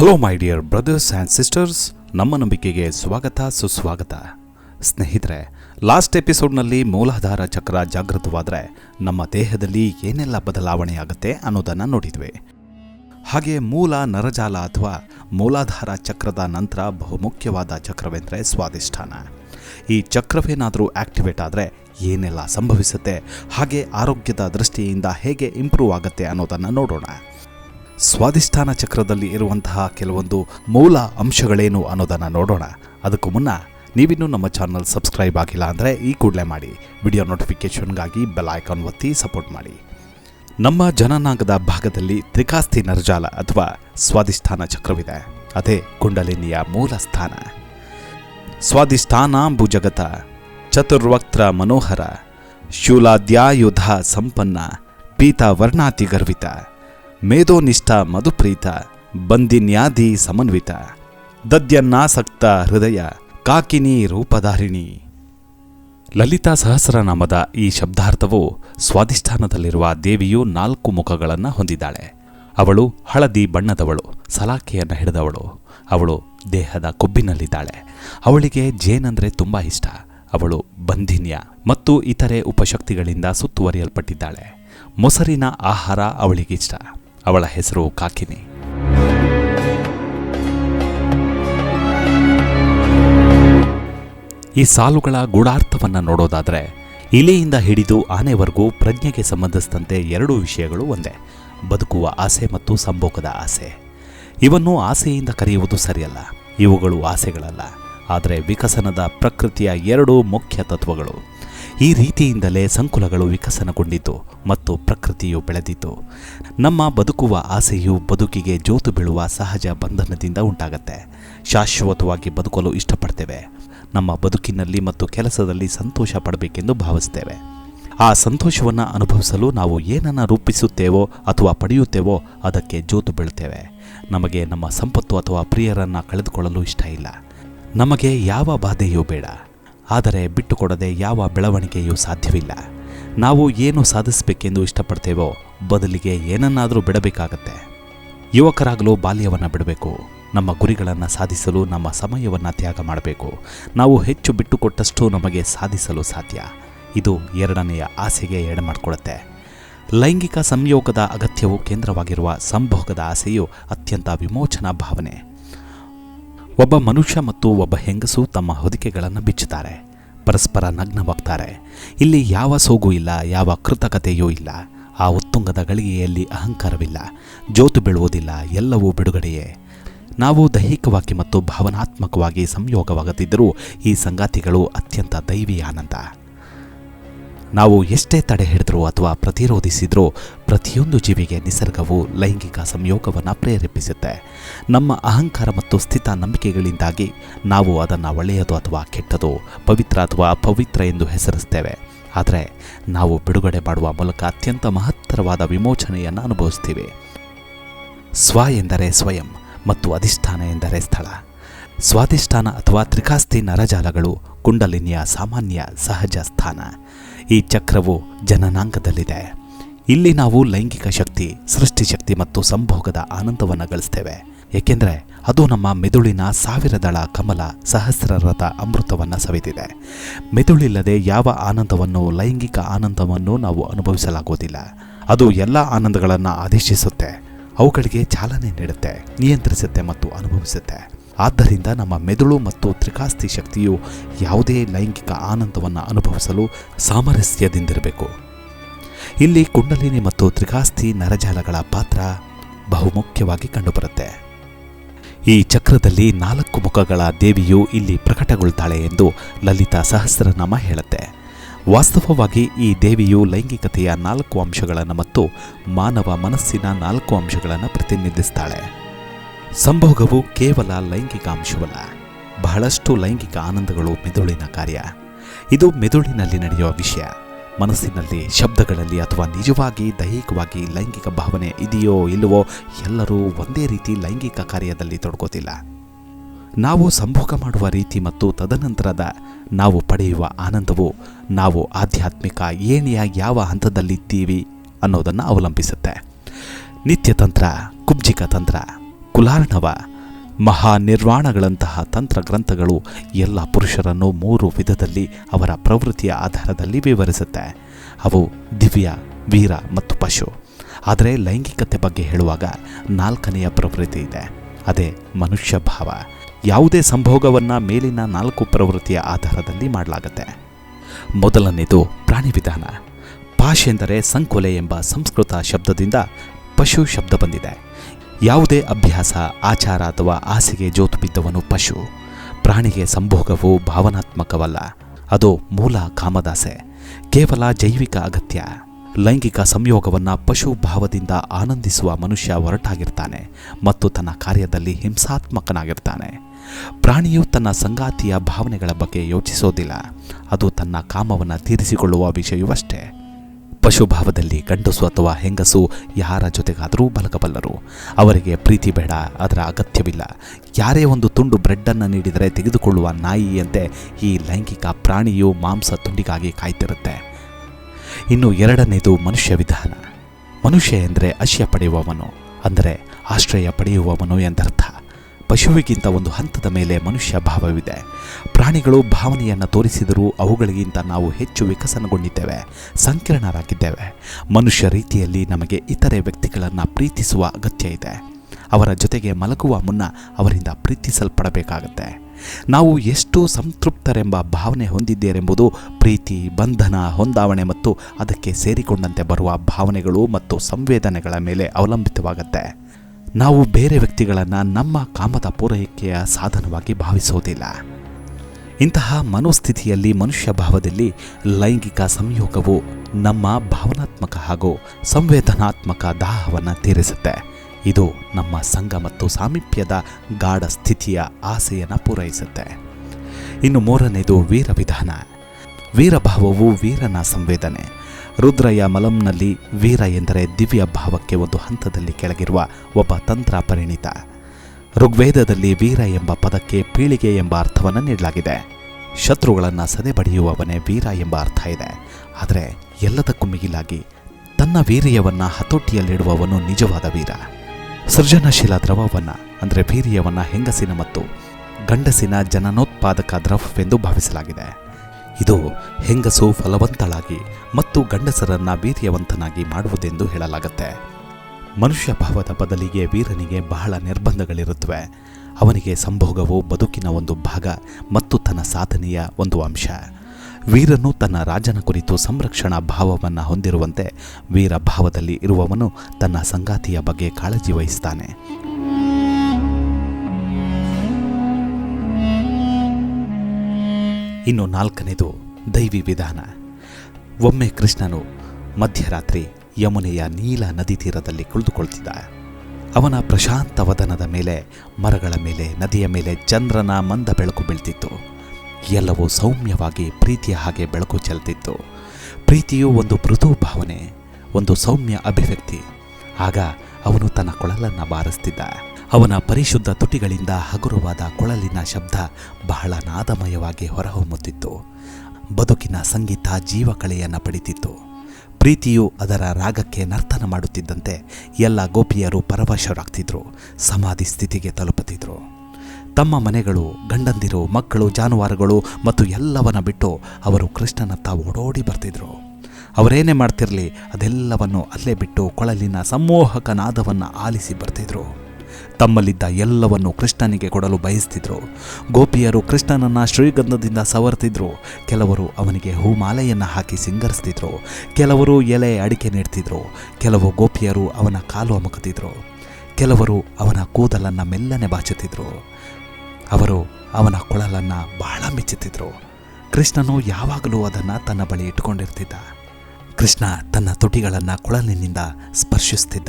Hello my dear brothers and sisters ನಮ್ಮ ನಂಬಿಕೆಗೆ ಸ್ವಾಗತ, ಸುಸ್ವಾಗತ. ಸ್ನೇಹಿತರೆ ಲಾಸ್ಟ್ ಎಪಿಸೋಡ್ನಲ್ಲಿ ಮೂಲಾಧಾರ ಚಕ್ರ ಜಾಗೃತವಾದರೆ ನಮ್ಮ ದೇಹದಲ್ಲಿ ಏನೆಲ್ಲ ಬದಲಾವಣೆ ಆಗುತ್ತೆ ಅನ್ನೋದನ್ನು ನೋಡಿದ್ವಿ. ಹಾಗೆ ಮೂಲ ನರಜಾಲ ಅಥವಾ ಮೂಲಾಧಾರ ಚಕ್ರದ ನಂತರ ಬಹುಮುಖ್ಯವಾದ ಚಕ್ರವೆಂದರೆ ಸ್ವಾದಿಷ್ಠಾನ ಈ ಚಕ್ರವೇನಾದರೂ ಆಕ್ಟಿವೇಟ್ ಆದರೆ ಏನೆಲ್ಲ ಸಂಭವಿಸುತ್ತೆ, ಹಾಗೆ ಆರೋಗ್ಯದ ದೃಷ್ಟಿಯಿಂದ ಹೇಗೆ ಇಂಪ್ರೂವ್ ಆಗುತ್ತೆ ಅನ್ನೋದನ್ನು ನೋಡೋಣ. ಸ್ವಾದಿಷ್ಠಾನ ಚಕ್ರದಲ್ಲಿ ಇರುವಂತಹ ಕೆಲವೊಂದು ಮೂಲ ಅಂಶಗಳೇನು ಅನ್ನೋದನ್ನು ನೋಡೋಣ. ಅದಕ್ಕೂ ಮುನ್ನ ನೀವಿನ್ನೂ ನಮ್ಮ ಚಾನಲ್ ಸಬ್ಸ್ಕ್ರೈಬ್ ಆಗಿಲ್ಲ ಅಂದರೆ ಈ ಕೂಡಲೇ ಮಾಡಿ. ವಿಡಿಯೋ ನೋಟಿಫಿಕೇಷನ್ಗಾಗಿ ಬೆಲ್ ಐಕಾನ್ ಒತ್ತಿ ಸಪೋರ್ಟ್ ಮಾಡಿ. ನಮ್ಮ ಜನನಾಂಗದ ಭಾಗದಲ್ಲಿ ತ್ರಿಕಾಸ್ತಿ ನರಜಾಲ ಅಥವಾ ಸ್ವಾದಿಷ್ಠಾನ ಚಕ್ರವಿದೆ. ಅದೇ ಕುಂಡಲಿನಿಯ ಮೂಲ ಸ್ಥಾನ. ಸ್ವಾದಿಷ್ಠಾನಾಂಬುಜಗತ ಚತುರ್ವಕ್ತ್ರ ಮನೋಹರ, ಶೂಲಾದ್ಯಾಯುಧ ಸಂಪನ್ನ, ಪೀತಾವರ್ಣಾತಿ ಗರ್ವಿತ. ಮೇಧೋನಿಷ್ಠ ಮಧುಪ್ರೀತ, ಬಂದಿನ್ಯಾದಿ ಸಮನ್ವಿತ, ದದ್ಯನ್ನಾಸಕ್ತ ಹೃದಯ, ಕಾಕಿನಿ ರೂಪಧಾರಿಣಿ. ಲಲಿತಾ ಸಹಸ್ರನಾಮದ ಈ ಶಬ್ದಾರ್ಥವು ಸ್ವಾಧಿಷ್ಠಾನದಲ್ಲಿರುವ ದೇವಿಯು ನಾಲ್ಕು ಮುಖಗಳನ್ನು ಹೊಂದಿದ್ದಾಳೆ. ಅವಳು ಹಳದಿ ಬಣ್ಣದವಳು ಸಲಾಖೆಯನ್ನು ಹಿಡಿದವಳು. ಅವಳು ದೇಹದ ಕೊಬ್ಬಿನಲ್ಲಿದ್ದಾಳೆ. ಅವಳಿಗೆ ಜೇನಂದ್ರೆ ತುಂಬಾ ಇಷ್ಟ. ಅವಳು ಬಂಧಿನ್ಯ ಮತ್ತು ಇತರೆ ಉಪಶಕ್ತಿಗಳಿಂದ ಸುತ್ತುವರಿಯಲ್ಪಟ್ಟಿದ್ದಾಳೆ. ಮೊಸರಿನ ಆಹಾರ ಅವಳಿಗಿಷ್ಟ. ಅವಳ ಹೆಸರು ಕಾಕಿನಿ. ಈ ಸಾಲುಗಳ ಗೂಢಾರ್ಥವನ್ನು ನೋಡೋದಾದರೆ ಇಲಿಯಿಂದ ಹಿಡಿದು ಆನೆವರೆಗೂ ಪ್ರಜ್ಞೆಗೆ ಸಂಬಂಧಿಸಿದಂತೆ ಎರಡು ವಿಷಯಗಳು ಒಂದೇ, ಬದುಕುವ ಆಸೆ ಮತ್ತು ಸಂಭೋಗದ ಆಸೆ. ಇವನ್ನು ಆಸೆಯಿಂದ ಕರೆಯುವುದು ಸರಿಯಲ್ಲ, ಇವುಗಳು ಆಸೆಗಳಲ್ಲ, ಆದರೆ ವಿಕಸನದ ಪ್ರಕೃತಿಯ ಎರಡು ಮುಖ್ಯ ತತ್ವಗಳು. ಈ ರೀತಿಯಿಂದಲೇ ಸಂಕುಲಗಳು ವಿಕಸನಗೊಂಡಿತು ಮತ್ತು ಪ್ರಕೃತಿಯು ಬೆಳೆದಿತು. ನಮ್ಮ ಬದುಕುವ ಆಸೆಯು ಬದುಕಿಗೆ ಜೋತು ಬೀಳುವ ಸಹಜ ಬಂಧನದಿಂದ ಉಂಟಾಗತ್ತೆ. ಶಾಶ್ವತವಾಗಿ ಬದುಕಲು ಇಷ್ಟಪಡ್ತೇವೆ. ನಮ್ಮ ಬದುಕಿನಲ್ಲಿ ಮತ್ತು ಕೆಲಸದಲ್ಲಿ ಸಂತೋಷ ಪಡಬೇಕೆಂದು ಭಾವಿಸ್ತೇವೆ. ಆ ಸಂತೋಷವನ್ನು ಅನುಭವಿಸಲು ನಾವು ಏನನ್ನು ರೂಪಿಸುತ್ತೇವೋ ಅಥವಾ ಪಡೆಯುತ್ತೇವೋ ಅದಕ್ಕೆ ಜೋತು ಬೀಳ್ತೇವೆ. ನಮಗೆ ನಮ್ಮ ಸಂಪತ್ತು ಅಥವಾ ಪ್ರಿಯರನ್ನು ಕಳೆದುಕೊಳ್ಳಲು ಇಷ್ಟ ಇಲ್ಲ. ನಮಗೆ ಯಾವ ಬಾಧೆಯೂ ಬೇಡ. ಆದರೆ ಬಿಟ್ಟುಕೊಡದೆ ಯಾವ ಬೆಳವಣಿಗೆಯೂ ಸಾಧ್ಯವಿಲ್ಲ. ನಾವು ಏನು ಸಾಧಿಸಬೇಕೆಂದು ಇಷ್ಟಪಡ್ತೇವೋ ಬದಲಿಗೆ ಏನನ್ನಾದರೂ ಬಿಡಬೇಕಾಗತ್ತೆ. ಯುವಕರಾಗಲು ಬಾಲ್ಯವನ್ನು ಬಿಡಬೇಕು. ನಮ್ಮ ಗುರಿಗಳನ್ನು ಸಾಧಿಸಲು, ನಮ್ಮ ಸಮಯವನ್ನು ತ್ಯಾಗ ಮಾಡಬೇಕು. ನಾವು ಹೆಚ್ಚು ಬಿಟ್ಟುಕೊಟ್ಟಷ್ಟು ನಮಗೆ ಸಾಧಿಸಲು ಸಾಧ್ಯ. ಇದು ಎರಡನೆಯ ಆಸೆಗೆ ಎಡೆಮಾಡಿಕೊಡುತ್ತೆ ಲೈಂಗಿಕ ಸಂಯೋಗದ ಅಗತ್ಯವು ಕೇಂದ್ರವಾಗಿರುವ ಸಂಭೋಗದ ಆಸೆಯು ಅತ್ಯಂತ ವಿಮೋಚನಾ ಭಾವನೆ. ಒಬ್ಬ ಮನುಷ್ಯ ಮತ್ತು ಒಬ್ಬ ಹೆಂಗಸು ತಮ್ಮ ಹೊದಿಕೆಗಳನ್ನು ಬಿಚ್ಚುತ್ತಾರೆ. ಪರಸ್ಪರ ನಗ್ನವಾಗ್ತಾರೆ. ಇಲ್ಲಿ ಯಾವ ಸೋಗು ಇಲ್ಲ, ಯಾವ ಕೃತಕತೆಯೂ ಇಲ್ಲ. ಆ ಉತ್ತುಂಗದ ಗಳಿಗೆಯಲ್ಲಿ ಅಹಂಕಾರವಿಲ್ಲ. ಜೋತು ಬೀಳುವುದಿಲ್ಲ, ಎಲ್ಲವೂ ಬಿಡುಗಡೆಯೇ. ನಾವು ದೈಹಿಕವಾಗಿ ಮತ್ತು ಭಾವನಾತ್ಮಕವಾಗಿ ಸಂಯೋಗವಾಗುತ್ತಿದ್ದರೂ ಈ ಸಂಗಾತಿಗಳು ಅತ್ಯಂತ ದೈವಿಯಾನಂದ. ನಾವು ಎಷ್ಟೇ ತಡೆ ಹಿಡಿದ್ರೂ ಅಥವಾ ಪ್ರತಿರೋಧಿಸಿದ್ರೂ ಪ್ರತಿಯೊಂದು ಜೀವಿಗೆ ನಿಸರ್ಗವು ಲೈಂಗಿಕ ಸಂಯೋಗವನ್ನು ಪ್ರೇರೇಪಿಸುತ್ತೆ. ನಮ್ಮ ಅಹಂಕಾರ ಮತ್ತು ಸ್ಥಿತ ನಂಬಿಕೆಗಳಿಂದಾಗಿ ನಾವು ಅದನ್ನು ಒಳ್ಳೆಯದು ಅಥವಾ ಕೆಟ್ಟದು, ಪವಿತ್ರ ಅಥವಾ ಅಪವಿತ್ರ ಎಂದು ಹೆಸರಿಸ್ತೇವೆ. ಆದರೆ ನಾವು ಬಿಡುಗಡೆ ಮಾಡುವ ಮೂಲಕ ಅತ್ಯಂತ ಮಹತ್ತರವಾದ ವಿಮೋಚನೆಯನ್ನು ಅನುಭವಿಸ್ತೀವಿ. ಸ್ವ ಎಂದರೆ ಸ್ವಯಂ ಮತ್ತು ಅಧಿಷ್ಠಾನ ಎಂದರೆ ಸ್ಥಳ. ಸ್ವಾಧಿಷ್ಠಾನ ಅಥವಾ ತ್ರಿಕಾಸ್ತಿ ನರಜಾಲಗಳು ಕುಂಡಲಿನಿಯ ಸಾಮಾನ್ಯ ಸಹಜ ಸ್ಥಾನ. ಈ ಚಕ್ರವು ಜನನಾಂಗದಲ್ಲಿದೆ. ಇಲ್ಲಿ ನಾವು ಲೈಂಗಿಕ ಶಕ್ತಿ ಸೃಷ್ಟಿಶಕ್ತಿ ಮತ್ತು ಸಂಭೋಗದ ಆನಂದವನ್ನು ಗಳಿಸ್ತೇವೆ. ಏಕೆಂದರೆ ಅದು ನಮ್ಮ ಮೆದುಳಿನ ಸಾವಿರದಳ ಕಮಲ, ಸಹಸ್ರರಥ ಅಮೃತವನ್ನು ಸವಿದಿದೆ. ಮೆದುಳಿಲ್ಲದೆ ಯಾವ ಆನಂದವನ್ನು, ಲೈಂಗಿಕ ಆನಂದವನ್ನು ನಾವು ಅನುಭವಿಸಲಾಗುವುದಿಲ್ಲ. ಅದು ಎಲ್ಲ ಆನಂದಗಳನ್ನು ಆದೇಶಿಸುತ್ತೆ, ಅವುಗಳಿಗೆ ಚಾಲನೆ ನೀಡುತ್ತೆ, ನಿಯಂತ್ರಿಸುತ್ತೆ ಮತ್ತು ಅನುಭವಿಸುತ್ತೆ. ಆದ್ದರಿಂದ ನಮ್ಮ ಮೆದುಳು ಮತ್ತು ತ್ರಿಕಾಸ್ತಿ ಶಕ್ತಿಯು ಯಾವುದೇ ಲೈಂಗಿಕ ಆನಂದವನ್ನು ಅನುಭವಿಸಲು ಸಾಮರಸ್ಯದಿಂದಿರಬೇಕು. ಇಲ್ಲಿ ಕುಂಡಲಿನಿ ಮತ್ತು ತ್ರಿಕಾಸ್ತಿ ನರಜಾಲಗಳ ಪಾತ್ರ ಬಹುಮುಖ್ಯವಾಗಿ ಕಂಡುಬರುತ್ತೆ. ಈ ಚಕ್ರದಲ್ಲಿ ನಾಲ್ಕು ಮುಖಗಳ ದೇವಿಯು ಇಲ್ಲಿ ಪ್ರಕಟಗೊಳ್ತಾಳೆ ಎಂದು ಲಲಿತಾ ಸಹಸ್ರನಾಮ ಹೇಳುತ್ತೆ. ವಾಸ್ತವವಾಗಿ ಈ ದೇವಿಯು ಲೈಂಗಿಕತೆಯ ನಾಲ್ಕು ಅಂಶಗಳನ್ನು ಮತ್ತು ಮಾನವ ಮನಸ್ಸಿನ ನಾಲ್ಕು ಅಂಶಗಳನ್ನು ಪ್ರತಿನಿಧಿಸ್ತಾಳೆ. ಸಂಭೋಗವು ಕೇವಲ ಲೈಂಗಿಕ ಅಂಶವಲ್ಲ ಬಹಳಷ್ಟು ಲೈಂಗಿಕ ಆನಂದಗಳು ಮೆದುಳಿನ ಕಾರ್ಯ. ಇದು ಮೆದುಳಿನಲ್ಲಿ ನಡೆಯುವ ವಿಷಯ. ಮನಸ್ಸಿನಲ್ಲಿ ಶಬ್ದಗಳಲ್ಲಿ ಅಥವಾ ನಿಜವಾಗಿ ದೈಹಿಕವಾಗಿ ಲೈಂಗಿಕ ಭಾವನೆ ಇದೆಯೋ ಇಲ್ಲವೋ ಎಲ್ಲರೂ ಒಂದೇ ರೀತಿ ಲೈಂಗಿಕ ಕಾರ್ಯದಲ್ಲಿ ತೊಡಗೋದಿಲ್ಲ ನಾವು ಸಂಭೋಗ ಮಾಡುವ ರೀತಿ ಮತ್ತು ತದನಂತರದ ನಾವು ಪಡೆಯುವ ಆನಂದವು ನಾವು ಆಧ್ಯಾತ್ಮಿಕ ಏಣಿಯ ಯಾವ ಹಂತದಲ್ಲಿದ್ದೀವಿ ಅನ್ನೋದನ್ನು ಅವಲಂಬಿಸುತ್ತೆ. ನಿತ್ಯತಂತ್ರ, ಕುಬ್ಜಿಕ ತಂತ್ರ. ಕುಲಾರ್ಣವ ಮಹಾ ನಿರ್ವಾಣಗಳಂತಹ ತಂತ್ರ ಗ್ರಂಥಗಳು ಎಲ್ಲ ಪುರುಷರನ್ನು ಮೂರು ವಿಧದಲ್ಲಿ ಅವರ ಪ್ರವೃತ್ತಿಯ ಆಧಾರದಲ್ಲಿ ವಿವರಿಸುತ್ತೆ. ಅವು ದಿವ್ಯ, ವೀರ ಮತ್ತು ಪಶು. ಆದರೆ ಲೈಂಗಿಕತೆ ಬಗ್ಗೆ ಹೇಳುವಾಗ ನಾಲ್ಕನೆಯ ಪ್ರವೃತ್ತಿ ಇದೆ. ಅದೇ ಮನುಷ್ಯ ಭಾವ. ಯಾವುದೇ ಸಂಭೋಗವನ್ನು ಮೇಲಿನ ನಾಲ್ಕು ಪ್ರವೃತ್ತಿಯ ಆಧಾರದಲ್ಲಿ ಮಾಡಲಾಗುತ್ತೆ. ಮೊದಲನೇದು ಪ್ರಾಣಿ ವಿಧಾನ ಪಾಶ್ ಎಂದರೆ ಸಂಕೊಲೆ ಎಂಬ ಸಂಸ್ಕೃತ ಶಬ್ದದಿಂದ ಪಶು ಶಬ್ದ ಬಂದಿದೆ. ಯಾವುದೇ ಅಭ್ಯಾಸ, ಆಚಾರ ಅಥವಾ ಆಸೆಗೆ ಜೋತು ಬಿದ್ದವನು ಪಶು. ಪ್ರಾಣಿಗೆ ಸಂಭೋಗವು ಭಾವನಾತ್ಮಕವಲ್ಲ. ಅದು ಮೂಲ ಕಾಮದಾಸೆ. ಕೇವಲ ಜೈವಿಕ ಅಗತ್ಯ. ಲೈಂಗಿಕ ಸಂಯೋಗವನ್ನು ಪಶು ಭಾವದಿಂದ ಆನಂದಿಸುವ ಮನುಷ್ಯ ಹೊರಟಾಗಿರ್ತಾನೆ ಮತ್ತು ತನ್ನ ಕಾರ್ಯದಲ್ಲಿ ಹಿಂಸಾತ್ಮಕನಾಗಿರ್ತಾನೆ. ಪ್ರಾಣಿಯು ತನ್ನ ಸಂಗಾತಿಯ ಭಾವನೆಗಳ ಬಗ್ಗೆ ಯೋಚಿಸೋದಿಲ್ಲ. ಅದು ತನ್ನ ಕಾಮವನ್ನು ತೀರಿಸಿಕೊಳ್ಳುವ ವಿಷಯವಷ್ಟೇ. ಪಶುಭಾವದಲ್ಲಿ ಗಂಡಸು ಅಥವಾ ಹೆಂಗಸು ಯಾರ ಜೊತೆಗಾದರೂ ಬಲಕಬಲ್ಲರು ಅವರಿಗೆ ಪ್ರೀತಿ ಬೇಡ, ಅದರ ಅಗತ್ಯವಿಲ್ಲ. ಯಾರೇ ಒಂದು ತುಂಡು ಬ್ರೆಡ್ಡನ್ನು ನೀಡಿದರೆ ತೆಗೆದುಕೊಳ್ಳುವ ನಾಯಿಯಂತೆ ಈ ಲೈಂಗಿಕ ಪ್ರಾಣಿಯು ಮಾಂಸ ತುಂಡಿಗಾಗಿ ಕಾಯ್ತಿರುತ್ತೆ. ಇನ್ನು ಎರಡನೇದು ಮನುಷ್ಯ ವಿಧಾನ. ಮನುಷ್ಯ ಎಂದರೆ ಅಶಯ ಪಡೆಯುವವನು, ಅಂದರೆ ಆಶ್ರಯ ಪಡೆಯುವವನು ಎಂದರ್ಥ. ಪಶುವಿಗಿಂತ ಒಂದು ಹಂತದ ಮೇಲೆ ಮನುಷ್ಯ ಭಾವವಿದೆ. ಪ್ರಾಣಿಗಳು ಭಾವನೆಯನ್ನು ತೋರಿಸಿದರೂ ಅವುಗಳಿಗಿಂತ ನಾವು ಹೆಚ್ಚು ವಿಕಸನಗೊಂಡಿದ್ದೇವೆ, ಸಂಕೀರ್ಣರಾಗಿದ್ದೇವೆ. ಮನುಷ್ಯ ರೀತಿಯಲ್ಲಿ ನಮಗೆ ಇತರೆ ವ್ಯಕ್ತಿಗಳನ್ನು ಪ್ರೀತಿಸುವ ಅಗತ್ಯ ಇದೆ. ಅವರ ಜೊತೆಗೆ ಮಲಗುವ ಮುನ್ನ ಅವರಿಂದ ಪ್ರೀತಿಸಲ್ಪಡಬೇಕಾಗತ್ತೆ. ನಾವು ಎಷ್ಟು ಸಂತೃಪ್ತರೆಂಬ ಭಾವನೆ ಹೊಂದಿದ್ದೇರೆಂಬುದು ಪ್ರೀತಿ, ಬಂಧನ, ಹೊಂದಾವಣೆ ಮತ್ತು ಅದಕ್ಕೆ ಸೇರಿಕೊಂಡಂತೆ ಬರುವ ಭಾವನೆಗಳು ಮತ್ತು ಸಂವೇದನೆಗಳ ಮೇಲೆ ಅವಲಂಬಿತವಾಗತ್ತೆ. ನಾವು ಬೇರೆ ವ್ಯಕ್ತಿಗಳನ್ನು ನಮ್ಮ ಕಾಮದ ಪೂರೈಕೆಯ ಸಾಧನವಾಗಿ ಭಾವಿಸೋದಿಲ್ಲ. ಇಂತಹ ಮನೋಸ್ಥಿತಿಯಲ್ಲಿ ಮನುಷ್ಯ ಭಾವದಲ್ಲಿ ಲೈಂಗಿಕ ಸಂಯೋಗವು ನಮ್ಮ ಭಾವನಾತ್ಮಕ ಹಾಗೂ ಸಂವೇದನಾತ್ಮಕ ದಾಹವನ್ನು ತೀರಿಸುತ್ತೆ. ಇದು ನಮ್ಮ ಸಂಘ ಮತ್ತು ಸಾಮೀಪ್ಯದ ಗಾಢ ಸ್ಥಿತಿಯ ಆಸೆಯನ್ನು ಪೂರೈಸುತ್ತೆ. ಇನ್ನು ಮೂರನೇದು ವೀರ ವಿಧಾನ ವೀರಭಾವವು ವೀರನ ಸಂವೇದನೆ. ರುದ್ರಯ ಮಲಂನಲ್ಲಿ ವೀರ ಎಂದರೆ ದಿವ್ಯ ಭಾವಕ್ಕೆ ಒಂದು ಹಂತದಲ್ಲಿ ಕೆಳಗಿರುವ ಒಬ್ಬ ತಂತ್ರ ಪರಿಣಿತ. ಋಗ್ವೇದದಲ್ಲಿ ವೀರ ಎಂಬ ಪದಕ್ಕೆ ಪೀಳಿಗೆ ಎಂಬ ಅರ್ಥವನ್ನು ನೀಡಲಾಗಿದೆ. ಶತ್ರುಗಳನ್ನು ಸದೆಬಡಿಯುವವನೇ ವೀರ ಎಂಬ ಅರ್ಥ ಇದೆ. ಆದರೆ ಎಲ್ಲದಕ್ಕೂ ಮಿಗಿಲಾಗಿ ತನ್ನ ವೀರ್ಯವನ್ನು ಹತೋಟಿಯಲ್ಲಿಡುವವನು ನಿಜವಾದ ವೀರ. ಸೃಜನಶೀಲ ದ್ರವವನ್ನು, ಅಂದರೆ ವೀರ್ಯವನ್ನು ಹೆಂಗಸಿನ ಮತ್ತು ಗಂಡಸಿನ ಜನನೋತ್ಪಾದಕ ದ್ರವವೆಂದು ಭಾವಿಸಲಾಗಿದೆ. ಇದು ಹೆಂಗಸು ಫಲವಂತಳಾಗಿ ಮತ್ತು ಗಂಡಸರನ್ನ ವೀರ್ಯವಂತನಾಗಿ ಮಾಡುವುದೆಂದು ಹೇಳಲಾಗುತ್ತೆ. ಮನುಷ್ಯ ಭಾವದ ಬದಲಿಗೆ ವೀರನಿಗೆ ಬಹಳ ನಿರ್ಬಂಧಗಳಿರುತ್ತವೆ. ಅವನಿಗೆ ಸಂಭೋಗವು ಬದುಕಿನ ಒಂದು ಭಾಗ ಮತ್ತು ತನ್ನ ಸಾಧನೆಯ ಒಂದು ಅಂಶ. ವೀರನು ತನ್ನ ರಾಜನ ಕುರಿತು ಸಂರಕ್ಷಣಾ ಭಾವವನ್ನು ಹೊಂದಿರುವಂತೆ ವೀರ ಭಾವದಲ್ಲಿ ಇರುವವನು ತನ್ನ ಸಂಗಾತಿಯ ಬಗ್ಗೆ ಕಾಳಜಿ ವಹಿಸ್ತಾನೆ. ಇನ್ನು ನಾಲ್ಕನೇದು ದೈವಿ ವಿಧಾನ. ಒಮ್ಮೆ ಕೃಷ್ಣನು ಮಧ್ಯರಾತ್ರಿ ಯಮುನೆಯ ನೀಲ ನದಿ ತೀರದಲ್ಲಿ ಕುಳಿತುಕೊಳ್ತಿದ್ದ. ಅವನ ಪ್ರಶಾಂತ ವದನದ ಮೇಲೆ, ಮರಗಳ ಮೇಲೆ, ನದಿಯ ಮೇಲೆ ಚಂದ್ರನ ಮಂದ ಬೆಳಕು ಬೀಳ್ತಿತ್ತು. ಎಲ್ಲವೂ ಸೌಮ್ಯವಾಗಿ ಪ್ರೀತಿಯ ಹಾಗೆ ಬೆಳಕು ಚೆಲ್ತಿತ್ತು. ಪ್ರೀತಿಯು ಒಂದು ಮೃದು ಭಾವನೆ ಒಂದು ಸೌಮ್ಯ ಅಭಿವ್ಯಕ್ತಿ. ಆಗ ಅವನು ತನ್ನ ಕೊಳಲನ್ನು ಬಾರಿಸ್ತಿದ್ದ. ಅವನ ಪರಿಶುದ್ಧ ತುಟಿಗಳಿಂದ ಹಗುರವಾದ ಕೊಳಲಿನ ಶಬ್ದ ಬಹಳ ನಾದಮಯವಾಗಿ ಹೊರಹೊಮ್ಮುತ್ತಿತ್ತು. ಬದುಕಿನ ಸಂಗೀತ ಜೀವಕಳೆಯನ್ನು ಪಡಿತಿತ್ತು. ಪ್ರೀತಿಯು ಅದರ ರಾಗಕ್ಕೆ ನರ್ತನ ಮಾಡುತ್ತಿದ್ದಂತೆ ಎಲ್ಲ ಗೋಪಿಯರು ಪರವಶರಾಗ್ತಿದ್ರು, ಸಮಾಧಿ ಸ್ಥಿತಿಗೆ ತಲುಪುತ್ತಿದ್ರು. ತಮ್ಮ ಮನೆಗಳು, ಗಂಡಂದಿರು, ಮಕ್ಕಳು, ಜಾನುವಾರುಗಳು ಮತ್ತು ಎಲ್ಲವನ್ನ ಬಿಟ್ಟು ಅವರು ಕೃಷ್ಣನತ್ತ ಓಡೋಡಿ ಬರ್ತಿದ್ರು. ಅವರೇನೇ ಮಾಡ್ತಿರಲಿ, ಅದೆಲ್ಲವನ್ನು ಅಲ್ಲೇ ಬಿಟ್ಟು ಕೊಳಲಿನ ಸಮ್ಮೋಹಕ ನಾದವನ್ನು ಆಲಿಸಿ ಬರ್ತಿದ್ರು. ತಮ್ಮಲ್ಲಿದ್ದ ಎಲ್ಲವನ್ನು ಕೃಷ್ಣನಿಗೆ ಕೊಡಲು ಬಯಸ್ತಿದ್ರು. ಗೋಪಿಯರು ಕೃಷ್ಣನನ್ನ ಶ್ರೀಗಂಧದಿಂದ ಸವರ್ತಿದ್ರು. ಕೆಲವರು ಅವನಿಗೆ ಹೂಮಾಲೆಯನ್ನು ಹಾಕಿ ಸಿಂಗರಿಸ್ತಿದ್ರು. ಕೆಲವರು ಎಲೆ ಅಡಿಕೆ ನೀಡ್ತಿದ್ರು. ಕೆಲವು ಗೋಪಿಯರು ಅವನ ಕಾಲು ಅಮುಕುತ್ತಿದ್ರು ಕೆಲವರು ಅವನ ಕೂದಲನ್ನು ಮೆಲ್ಲನೆ ಬಾಚುತ್ತಿದ್ರು. ಅವರು ಅವನ ಕೊಳಲನ್ನು ಬಹಳ ಮೆಚ್ಚುತ್ತಿದ್ರು. ಕೃಷ್ಣನು ಯಾವಾಗಲೂ ಅದನ್ನು ತನ್ನ ಬಳಿ ಇಟ್ಕೊಂಡಿರ್ತಿದ್ದ ಕೃಷ್ಣ ತನ್ನ ತುಟಿಗಳನ್ನು ಕೊಳಲಿನಿಂದ ಸ್ಪರ್ಶಿಸ್ತಿದ್ದ.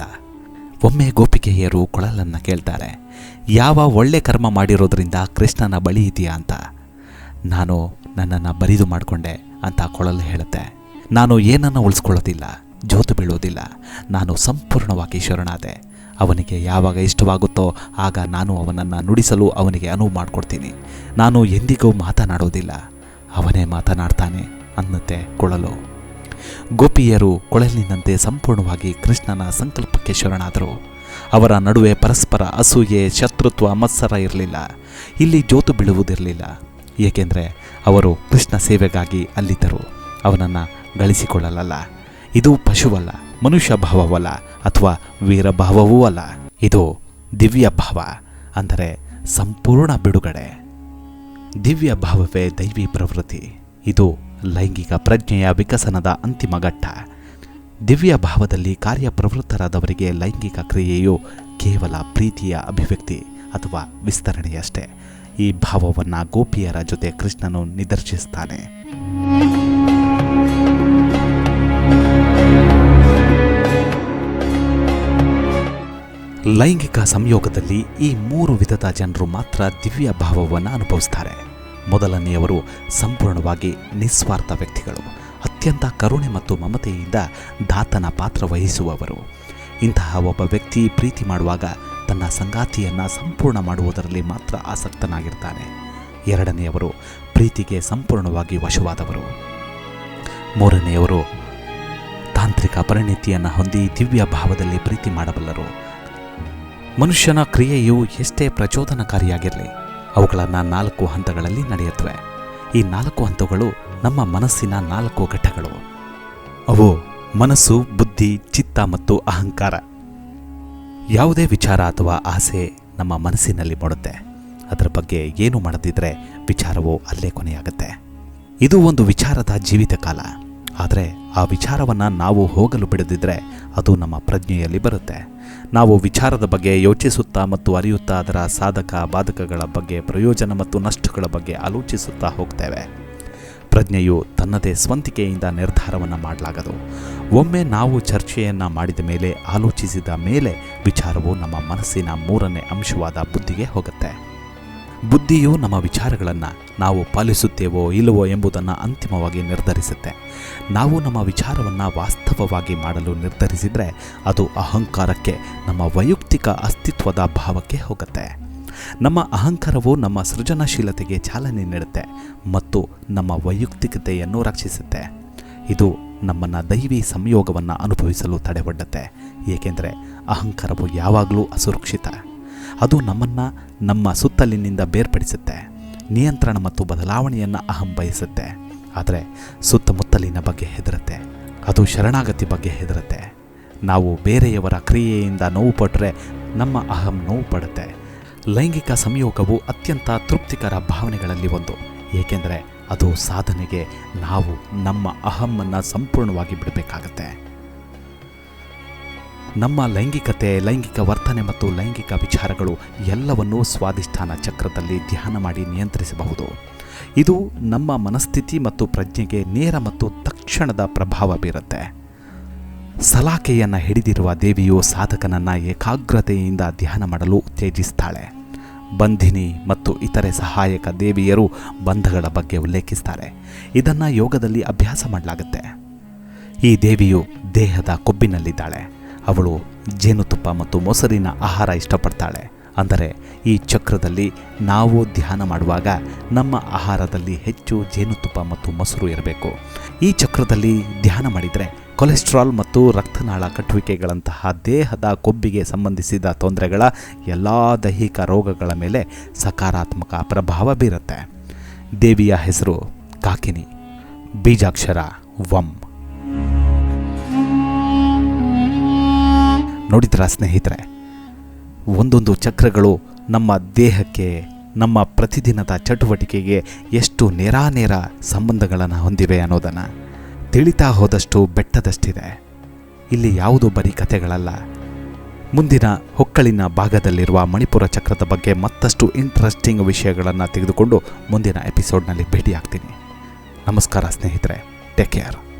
ಒಮ್ಮೆ ಗೋಪಿಕೆಯರು ಕೊಳಲನ್ನು ಕೇಳ್ತಾರೆ, ಯಾವ ಒಳ್ಳೆ ಕರ್ಮ ಮಾಡಿರೋದ್ರಿಂದ ಕೃಷ್ಣನ ಬಳಿ ಇದೆಯಾ ಅಂತ. ನಾನು ನನ್ನನ್ನು ಬರಿದು ಮಾಡಿಕೊಂಡೆ ಅಂತ ಕೊಳಲು ಹೇಳುತ್ತೆ. ನಾನು ಏನನ್ನು ಉಳಿಸ್ಕೊಳ್ಳೋದಿಲ್ಲ, ಜೋತು ಬೀಳೋದಿಲ್ಲ. ನಾನು ಸಂಪೂರ್ಣವಾಗಿ ಶರಣಾದೆ. ಅವನಿಗೆ ಯಾವಾಗ ಇಷ್ಟವಾಗುತ್ತೋ ಆಗ ನಾನು ಅವನನ್ನು ನುಡಿಸಲು ಅವನಿಗೆ ಅನುವು ಮಾಡಿಕೊಡ್ತೀನಿ. ನಾನು ಎಂದಿಗೂ ಮಾತನಾಡೋದಿಲ್ಲ. ಅವನೇ ಮಾತನಾಡ್ತಾನೆ ಅನ್ನತ್ತೆ ಕೊಳಲು. ಗೋಪಿಯರು ಕೊಳಲಿನಂತೆ ಸಂಪೂರ್ಣವಾಗಿ ಕೃಷ್ಣನ ಸಂಕಲ್ಪಕ್ಕೆ ಶರಣಾದರು. ಅವರ ನಡುವೆ ಪರಸ್ಪರ ಅಸೂಯೆ, ಶತ್ರುತ್ವ, ಮತ್ಸರ ಇರಲಿಲ್ಲ. ಇಲ್ಲಿ ಜೋತು ಬೀಳುವುದಿರಲಿಲ್ಲ. ಏಕೆಂದರೆ ಅವರು ಕೃಷ್ಣ ಸೇವೆಗಾಗಿ ಅಲ್ಲಿದ್ದರು. ಅವನನ್ನು ಗಳಿಸಿಕೊಳ್ಳಲಲ್ಲ. ಇದು ಪಶುವಲ್ಲ ಮನುಷ್ಯ ಭಾವವಲ್ಲ ಅಥವಾ ವೀರಭಾವವೂ ಅಲ್ಲ. ಇದು ದಿವ್ಯ ಭಾವ ಅಂದರೆ ಸಂಪೂರ್ಣ ಬಿಡುಗಡೆ. ದಿವ್ಯ ಭಾವವೇ ದೈವಿ ಪ್ರವೃತ್ತಿ. ಇದು ಲೈಂಗಿಕ ಪ್ರಜ್ಞೆಯ ವಿಕಸನದ ಅಂತಿಮ ಘಟ್ಟ. ದಿವ್ಯ ಭಾವದಲ್ಲಿ ಕಾರ್ಯಪ್ರವೃತ್ತರಾದವರಿಗೆ ಲೈಂಗಿಕ ಕ್ರಿಯೆಯು ಕೇವಲ ಪ್ರೀತಿಯ ಅಭಿವ್ಯಕ್ತಿ ಅಥವಾ ವಿಸ್ತರಣೆಯಷ್ಟೇ. ಈ ಭಾವವನ್ನು ಗೋಪಿಯರ ಜೊತೆ ಕೃಷ್ಣನು ನಿದರ್ಶಿಸ್ತಾನೆ. ಲೈಂಗಿಕ ಸಂಯೋಗದಲ್ಲಿ ಈ ಮೂರು ವಿಧದ ಜನರು ಮಾತ್ರ ದಿವ್ಯ ಭಾವವನ್ನು ಅನುಭವಿಸ್ತಾರೆ. ಮೊದಲನೆಯವರು ಸಂಪೂರ್ಣವಾಗಿ ನಿಸ್ವಾರ್ಥ ವ್ಯಕ್ತಿಗಳು. ಅತ್ಯಂತ ಕರುಣೆ ಮತ್ತು ಮಮತೆಯಿಂದ ದಾತನ ಪಾತ್ರ ವಹಿಸುವವರು. ಇಂತಹ ಒಬ್ಬ ವ್ಯಕ್ತಿ ಪ್ರೀತಿ ಮಾಡುವಾಗ ತನ್ನ ಸಂಗಾತಿಯನ್ನು ಸಂಪೂರ್ಣ ಮಾಡುವುದರಲ್ಲಿ ಮಾತ್ರ ಆಸಕ್ತನಾಗಿರ್ತಾನೆ. ಎರಡನೆಯವರು ಪ್ರೀತಿಗೆ ಸಂಪೂರ್ಣವಾಗಿ ವಶವಾದವರು. ಮೂರನೆಯವರು ತಾಂತ್ರಿಕ ಪರಿಣಿತಿಯನ್ನು ಹೊಂದಿ ದಿವ್ಯ ಭಾವದಲ್ಲಿ ಪ್ರೀತಿ ಮಾಡಬಲ್ಲರು. ಮನುಷ್ಯನ ಕ್ರಿಯೆಯು ಎಷ್ಟೇ ಪ್ರಚೋದನಕಾರಿಯಾಗಿರಲಿ ಅವುಗಳನ್ನು ನಾಲ್ಕು ಹಂತಗಳಲ್ಲಿ ನಡೆಯುತ್ತವೆ ಈ ನಾಲ್ಕು ಹಂತಗಳು ನಮ್ಮ ಮನಸ್ಸಿನ ನಾಲ್ಕು ಘಟ್ಟಗಳು ಅವು ಮನಸ್ಸು, ಬುದ್ಧಿ, ಚಿತ್ತ ಮತ್ತು ಅಹಂಕಾರ. ಯಾವುದೇ ವಿಚಾರ ಅಥವಾ ಆಸೆ ನಮ್ಮ ಮನಸ್ಸಿನಲ್ಲಿ ಮೂಡುತ್ತೆ. ಅದರ ಬಗ್ಗೆ ಏನು ಮಾಡದಿದ್ರೆ ವಿಚಾರವು ಅಲ್ಲೇ ಕೊನೆಯಾಗುತ್ತೆ. ಇದು ಒಂದು ವಿಚಾರದ ಜೀವಿತ ಕಾಲ. ಆದರೆ ಆ ವಿಚಾರವನ್ನು ನಾವು ಹೋಗಲು ಬಿಡದಿದ್ರೆ ಅದು ನಮ್ಮ ಪ್ರಜ್ಞೆಯಲ್ಲಿ ಬರುತ್ತೆ. ನಾವು ವಿಚಾರದ ಬಗ್ಗೆ ಯೋಚಿಸುತ್ತಾ ಮತ್ತು ಅರಿಯುತ್ತಾ ಅದರ ಸಾಧಕ, ಬಾಧಕಗಳ ಬಗ್ಗೆ, ಪ್ರಯೋಜನ ಮತ್ತು ನಷ್ಟಗಳ ಬಗ್ಗೆ ಆಲೋಚಿಸುತ್ತಾ ಹೋಗ್ತೇವೆ. ಪ್ರಜ್ಞೆಯು ತನ್ನದೇ ಸ್ವಂತಿಕೆಯಿಂದ ನಿರ್ಧಾರವನ್ನು ಮಾಡಲಾಗದು. ಒಮ್ಮೆ ನಾವು ಚರ್ಚೆಯನ್ನು ಮಾಡಿದ ಮೇಲೆ, ಆಲೋಚಿಸಿದ ಮೇಲೆ ವಿಚಾರವು ನಮ್ಮ ಮನಸ್ಸಿನ ಮೂರನೇ ಅಂಶವಾದ ಬುದ್ಧಿಗೆ ಹೋಗುತ್ತೆ. ಬುದ್ಧಿಯು ನಮ್ಮ ವಿಚಾರಗಳನ್ನು ನಾವು ಪಾಲಿಸುತ್ತೇವೋ ಇಲ್ಲವೋ ಎಂಬುದನ್ನು ಅಂತಿಮವಾಗಿ ನಿರ್ಧರಿಸುತ್ತೆ. ನಾವು ನಮ್ಮ ವಿಚಾರವನ್ನು ವಾಸ್ತವವಾಗಿ ಮಾಡಲು ನಿರ್ಧರಿಸಿದರೆ ಅದು ಅಹಂಕಾರಕ್ಕೆ, ನಮ್ಮ ವೈಯಕ್ತಿಕ ಅಸ್ತಿತ್ವದ ಭಾವಕ್ಕೆ ಹೋಗುತ್ತೆ. ನಮ್ಮ ಅಹಂಕಾರವು ನಮ್ಮ ಸೃಜನಶೀಲತೆಗೆ ಚಾಲನೆ ನೀಡುತ್ತೆ ಮತ್ತು ನಮ್ಮ ವೈಯಕ್ತಿಕತೆಯನ್ನು ರಕ್ಷಿಸುತ್ತೆ. ಇದು ನಮ್ಮನ್ನು ದೈವಿ ಸಂಯೋಗವನ್ನು ಅನುಭವಿಸಲು ತಡೆಒಡ್ಡುತ್ತೆ ಏಕೆಂದರೆ ಅಹಂಕಾರವು ಯಾವಾಗಲೂ ಅಸುರಕ್ಷಿತ. ಅದು ನಮ್ಮನ್ನು ನಮ್ಮ ಸುತ್ತಲಿನಿಂದ ಬೇರ್ಪಡಿಸುತ್ತೆ. ನಿಯಂತ್ರಣ ಮತ್ತು ಬದಲಾವಣೆಯನ್ನು ಅಹಂ ಬಯಸುತ್ತೆ. ಆದರೆ ಸುತ್ತಮುತ್ತಲಿನ ಬಗ್ಗೆ ಹೆದರುತ್ತೆ. ಅದು ಶರಣಾಗತಿ ಬಗ್ಗೆ ಹೆದರುತ್ತೆ. ನಾವು ಬೇರೆಯವರ ಕ್ರಿಯೆಯಿಂದ ನೋವು ಪಟ್ಟರೆ ನಮ್ಮ ಅಹಂ ನೋವು ಪಡುತ್ತೆ. ಲೈಂಗಿಕ ಸಂಯೋಗವು ಅತ್ಯಂತ ತೃಪ್ತಿಕರ ಭಾವನೆಗಳಲ್ಲಿ ಒಂದು. ಏಕೆಂದರೆ ಅದು ಸಾಧನೆಗೆ ನಾವು ನಮ್ಮ ಅಹಮ್ಮನ್ನು ಸಂಪೂರ್ಣವಾಗಿ ಬಿಡಬೇಕಾಗತ್ತೆ. ನಮ್ಮ ಲೈಂಗಿಕತೆ, ಲೈಂಗಿಕ ವರ್ತನೆ ಮತ್ತು ಲೈಂಗಿಕ ವಿಚಾರಗಳು ಎಲ್ಲವನ್ನೂ ಸ್ವಾಧಿಷ್ಠಾನ ಚಕ್ರದಲ್ಲಿ ಧ್ಯಾನ ಮಾಡಿ ನಿಯಂತ್ರಿಸಬಹುದು. ಇದು ನಮ್ಮ ಮನಸ್ಥಿತಿ ಮತ್ತು ಪ್ರಜ್ಞೆಗೆ ನೇರ ಮತ್ತು ತಕ್ಷಣದ ಪ್ರಭಾವ ಬೀರುತ್ತೆ. ಸಲಾಖೆಯನ್ನು ಹಿಡಿದಿರುವ ದೇವಿಯು ಸಾಧಕನನ್ನು ಏಕಾಗ್ರತೆಯಿಂದ ಧ್ಯಾನ ಮಾಡಲು ಉತ್ತೇಜಿಸ್ತಾಳೆ ಬಂಧಿನಿ ಮತ್ತು ಇತರೆ ಸಹಾಯಕ ದೇವಿಯರು ಬಂಧಗಳ ಬಗ್ಗೆ ಉಲ್ಲೇಖಿಸ್ತಾರೆ. ಇದನ್ನು ಯೋಗದಲ್ಲಿ ಅಭ್ಯಾಸ ಮಾಡಲಾಗುತ್ತೆ. ಈ ದೇವಿಯು ದೇಹದ ಕೊಬ್ಬಿನಲ್ಲಿದ್ದಾಳೆ. ಅವಳು ಜೇನುತುಪ್ಪ ಮತ್ತು ಮೊಸರಿನ ಆಹಾರ ಇಷ್ಟಪಡ್ತಾಳೆ. ಅಂದರೆ ಈ ಚಕ್ರದಲ್ಲಿ ನಾವು ಧ್ಯಾನ ಮಾಡುವಾಗ ನಮ್ಮ ಆಹಾರದಲ್ಲಿ ಹೆಚ್ಚು ಜೇನುತುಪ್ಪ ಮತ್ತು ಮೊಸರು ಇರಬೇಕು. ಈ ಚಕ್ರದಲ್ಲಿ ಧ್ಯಾನ ಮಾಡಿದರೆ ಕೊಲೆಸ್ಟ್ರಾಲ್ ಮತ್ತು ರಕ್ತನಾಳ ಕಟ್ಟುವಿಕೆಗಳಂತಹ ದೇಹದ ಕೊಬ್ಬಿಗೆ ಸಂಬಂಧಿಸಿದ ತೊಂದರೆಗಳ ಎಲ್ಲ ದೈಹಿಕ ರೋಗಗಳ ಮೇಲೆ ಸಕಾರಾತ್ಮಕ ಪ್ರಭಾವ ಬೀರುತ್ತೆ. ದೇವಿಯ ಹೆಸರು ಕಾಕಿನಿ. ಬೀಜಾಕ್ಷರ ವಂ. ನೋಡಿದ್ರ ಸ್ನೇಹಿತರೆ? ಒಂದೊಂದು ಚಕ್ರಗಳು ನಮ್ಮ ದೇಹಕ್ಕೆ, ನಮ್ಮ ಪ್ರತಿದಿನದ ಚಟುವಟಿಕೆಗೆ ಎಷ್ಟು ನೇರಾನೇರ ಸಂಬಂಧಗಳನ್ನು ಹೊಂದಿವೆ ಅನ್ನೋದನ್ನು ತಿಳಿತಾ ಹೋದಷ್ಟು ಬೆಟ್ಟದಷ್ಟಿದೆ. ಇಲ್ಲಿ ಯಾವುದು ಬರೀ ಕಥೆಗಳಲ್ಲ. ಮುಂದಿನ ಹೊಕ್ಕಳಿನ ಭಾಗದಲ್ಲಿರುವ ಮಣಿಪುರ ಚಕ್ರದ ಬಗ್ಗೆ ಮತ್ತಷ್ಟು ಇಂಟ್ರೆಸ್ಟಿಂಗ್ ವಿಷಯಗಳನ್ನು ತೆಗೆದುಕೊಂಡು ಮುಂದಿನ ಎಪಿಸೋಡ್ನಲ್ಲಿ ಭೇಟಿಯಾಗ್ತೀನಿ. ನಮಸ್ಕಾರ ಸ್ನೇಹಿತರೆ. Take care